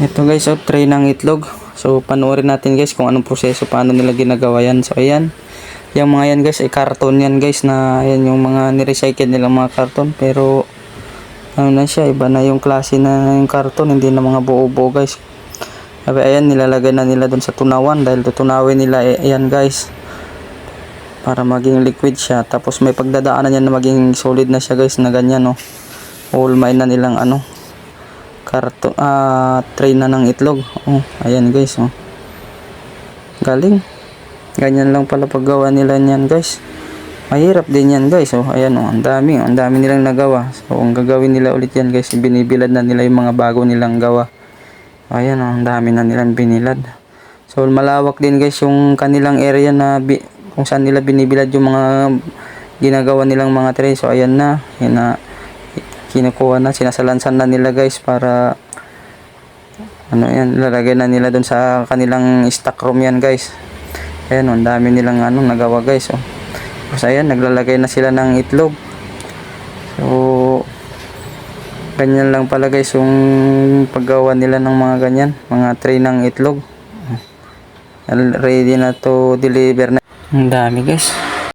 Ito guys, oh, tray ng itlog. So, panoorin natin guys kung anong proseso, paano nila ginagawa yan. So, ayan. Yung mga yan guys, ay karton yan guys na ayan yung mga nirecycle nilang mga karton. Pero, ano na siya, iba na yung klase na yung karton, hindi na mga buo-buo guys. Sabi, ayan, nilalagay na nila dun sa tunawan dahil tutunawin nila, eh, ayan guys. Para maging liquid siya. Tapos may pagdadaanan yan na maging solid na siya guys na ganyan, no. Ulmain na nilang ano, karto ah tray na ng itlog. Oh, ayan guys, oh. Galing. Ganyan lang pala paggawa nila niyan, guys. Mahirap din yan, guys. Oh, ayan oh, ang dami, oh. ang dami nilang nagawa. So, ang gagawin nila ulit yan, guys, binibilad na nila yung mga bago nilang gawa. Ayan oh, ang dami na nilang binilad. So, malawak din, guys, yung kanilang area na kung saan nila binibilad yung mga ginagawa nilang mga tray. So, ayan na. Yan na kinukuha na, sinasalansan na nila guys para ano yan, lalagay na nila dun sa kanilang stock room yan guys. Ayan, oh, ang dami nilang ano, nagawa guys. Oh. Tapos ayan, naglalagay na sila ng itlog. So, ganyan lang pala guys yung paggawa nila ng mga ganyan, mga tray ng itlog. Ready na to deliver na. Ang dami guys.